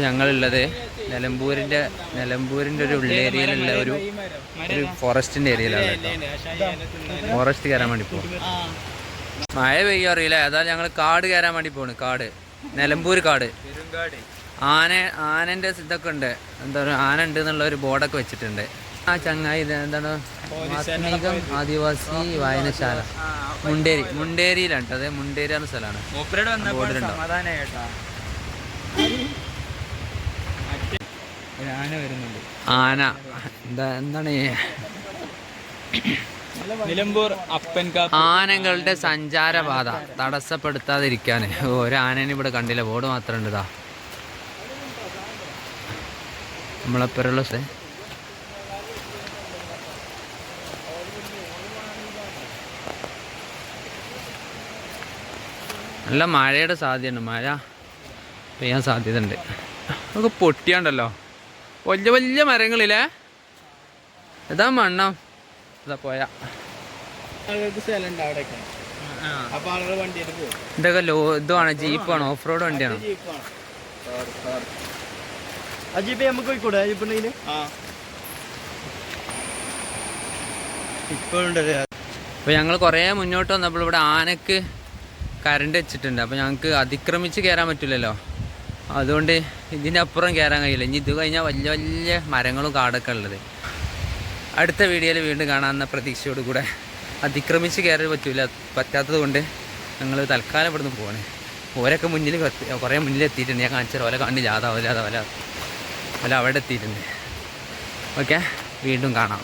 ഇപ്പോൾ ഞങ്ങളുള്ളത് നിലമ്പൂരിന്റെ നിലമ്പൂരിന്റെ ഒരു ഉള്ളേരിയയിലുള്ള ഒരു ഒരു ഫോറസ്റ്റിന്റെ ഏരിയയിലാണ് കേട്ടോ. ഫോറസ്റ്റ് കയറാൻ വേണ്ടി പോകും മഴ പെയ്യോ അറിയില്ല. ഏതായാലും ഞങ്ങൾ കാട് കയറാൻ വേണ്ടി പോണ്. കാട്. നിലമ്പൂർ കാട്. ആന ആനന്റെ ഇതൊക്കെ ഉണ്ട്. എന്താ പറയുക ആന ഉണ്ട് എന്നുള്ള ഒരു ബോർഡൊക്കെ വെച്ചിട്ടുണ്ട്. ആ ചങ്ങായി എന്താണ്? ആത്മീകം ആദിവാസി വായനശാല. മുണ്ടേരി. മുണ്ടേരിയിലാണ് അതെ മുണ്ടേരി എന്ന സ്ഥലമാണ്. ബോർഡിലുണ്ടോ? സമാധാനം കേട്ടാ ഒരു ആന വരുന്നുണ്ട്. ആന. എന്താ എന്താണ്? നിലമ്പൂർ ആനകളുടെ സഞ്ചാരപാത തടസ്സപ്പെടുത്താതിരിക്കാൻ ഒരാനേനെ ഇവിടെ കണ്ടില്ല. ബോർഡ് മാത്രം ഉണ്ട് ഇതാ നമ്മളെപ്പരുള്ള നല്ല മഴയുടെ സാധ്യതയുണ്ട്. മഴ പെയ്യാൻ സാധ്യതയുണ്ട്. അതൊക്കെ പൊട്ടിയാണ്ടല്ലോ. വലിയ വലിയ മരങ്ങളില്ലേ ഇതാ മണ്ണം. ഇതാ പോയാ. ഇതൊക്കെ ലോ ഇതുമാണ് ജീപ്പാണ് ഓഫ് റോഡ് വണ്ടിയാണ് അപ്പൊ നമുക്ക് പോയിക്കൂടെ ഉണ്ടെങ്കിൽ ഇപ്പോഴുണ്ടല്ലേ? അപ്പോൾ ഞങ്ങൾ കുറേ മുന്നോട്ട് വന്നപ്പോൾ ഇവിടെ ആനക്ക് കരണ്ട് വെച്ചിട്ടുണ്ട്. അപ്പോൾ ഞങ്ങൾക്ക് അതിക്രമിച്ച് കയറാൻ പറ്റില്ലല്ലോ. അതുകൊണ്ട് ഇതിന്റെ അപ്പുറം കയറാൻ കഴിയില്ല. ഇനി ഇത് കഴിഞ്ഞാൽ വലിയ വലിയ മരങ്ങളും കാടൊക്കെ ഉള്ളത്. അടുത്ത വീഡിയോയിൽ വീണ്ടും കാണാമെന്ന പ്രതീക്ഷയോട് കൂടെ അതിക്രമിച്ച് കയറി പറ്റൂല പറ്റാത്തത് കൊണ്ട് ഞങ്ങൾ തൽക്കാലം ഇവിടുന്ന് പോകണേ ഓരൊക്കെ മുന്നിൽ കുറേ മുന്നിൽ എത്തിയിട്ടുണ്ട്. ഞാൻ കാണിച്ചാൽ ഓല കണ്ടില്ല അതാവില്ല അതാവില്ല അതാ ഓല ഓല അവിടെ എത്തിയിട്ടുണ്ട്. ഓക്കെ? വീണ്ടും കാണാം.